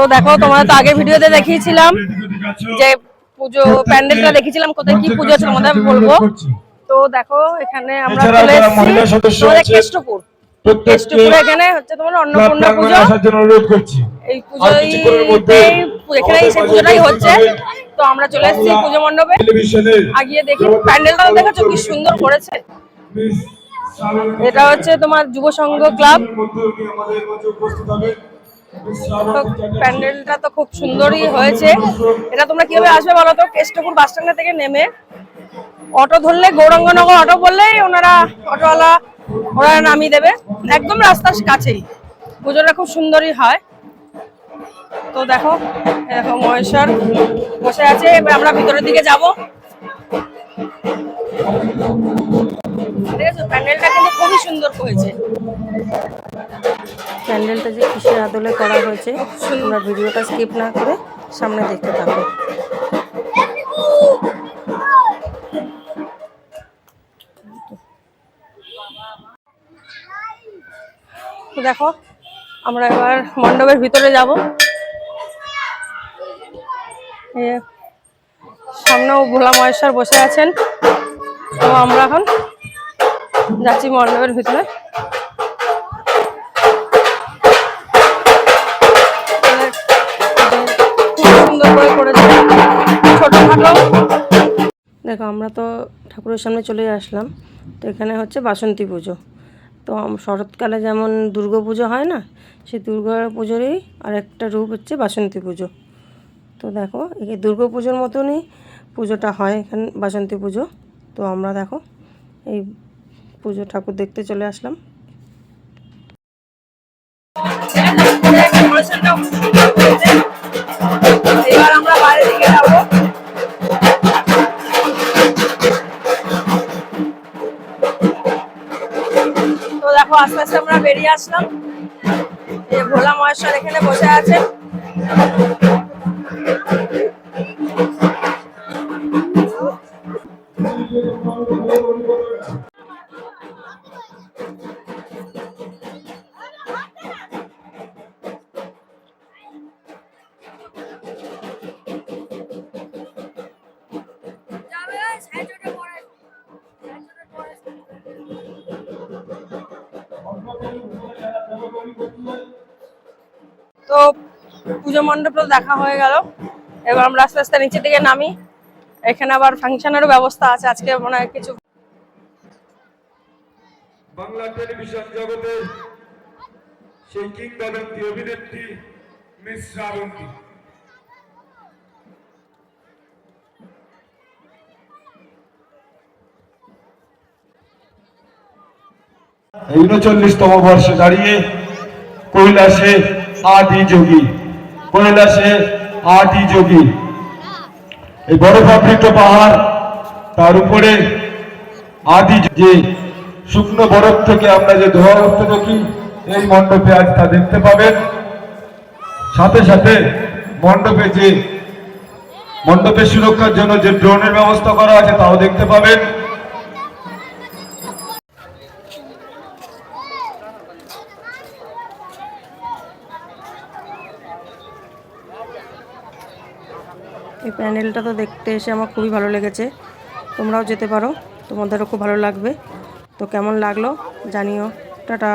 তো দেখো তোমরা তো আগের ভিডিওতে দেখিয়েছিলাম যে পুজো প্যান্ডেলটা দেখিয়েছিলাম কোথায় কি পুজো আছে তোমাদের আমি বলব। তো দেখো এখানে আমরা চলে এসেছি। সদস্য কেষ্টপুর। এখানে হচ্ছে তোমার অন্নপূর্ণা পুজো। এই পুজোই এখানেই সেই পুজোটাই হচ্ছে। তো আমরা চলে এসেছি পুজো মণ্ডপে। আগিয়ে দেখি প্যান্ডেলটা দেখেছ কি সুন্দর করেছে। এটা হচ্ছে তোমার যুব সংঘ ক্লাব। প্যান্ডেলটা তো খুব সুন্দরই হয়েছে। এটা তোমরা কীভাবে আসবে বলো তো? কেষ্টপুর বাস স্ট্যান্ড থেকে নেমে। অটো ধরলে গৌরাঙ্গনগর অটো বললেই ওনারা অটোওয়ালা ওরা নামিয়ে দেবে। একদম রাস্তার কাছেই। পুজোটা খুব সুন্দরই হয়। তো দেখো দেখো মহেশ্বর বসে আছে। এবার আমরা ভিতরের দিকে যাব। ঠিক আছে প্যান্ডেলটা কিন্তু খুবই সুন্দর হয়েছে প্যান্ডেলটা যে কিসের আদলে করা হয়েছে, তোমরা ভিডিওটা স্কিপ না করে সামনে দেখতে থাকো। দেখো, আমরা এবার মণ্ডপের ভিতরে যাব। সামনেও ভোলা মহেশ্বর বসে আছেন। তো আমরা এখন যাচ্ছি মণ্ডপের ভিতরে। দেখো আমরা তো ঠাকুরের সামনে চলে আসলাম তো এখানে হচ্ছে বাসন্তী পুজো তো শরৎকালে যেমন দুর্গা পুজো হয় না সেই দুর্গা পুজোরই আর একটা রূপ হচ্ছে বাসন্তী পুজো তো দেখো এই দুর্গা পুজোর মতনই পুজোটা হয় এখানে বাসন্তী পুজো তো আমরা দেখো এই পুজো ঠাকুর দেখতে চলে আসলাম দেখো আস্তে আস্তে আমরা বেরিয়ে আসলাম। এই ভোলা মহেশ্বর এখানে বসে আছেন তো পুজো মণ্ডপটা দেখা হয়ে গেল। এবার আমরা আস্তে আস্তে নিচের দিকে নামি। এখানে আবার ফাংশনেরও ব্যবস্থা আছে। আজকে মনে হয় কিছু বাংলা টেলিভিশন জগতে সেই কিংবদন্তি অভিনেত্রী মিস শ্রাবন্তী উনচল্লিশতম বর্ষে দাঁড়িয়ে কৈলাসে আদি যোগী কৈলাসে আদি যোগী। এই বরফাবৃত পাহাড়, তার উপরে আদি যে শুকনো বরফ থেকে আমরা যে ধোয়া উঠতে দেখি, এই মণ্ডপে আজ তা দেখতে পাবেন। সাথে সাথে মণ্ডপে যে মণ্ডপের সুরক্ষার জন্য যে ড্রোনের ব্যবস্থা করা আছে, তাও দেখতে পাবেন। এই প্যান্ডেলটা তো দেখতে এসে আমার খুবই ভালো লেগেছে। তোমরাও যেতে পারো, তোমাদেরও খুব ভালো লাগবে। তো কেমন লাগল জানিও। টাটা।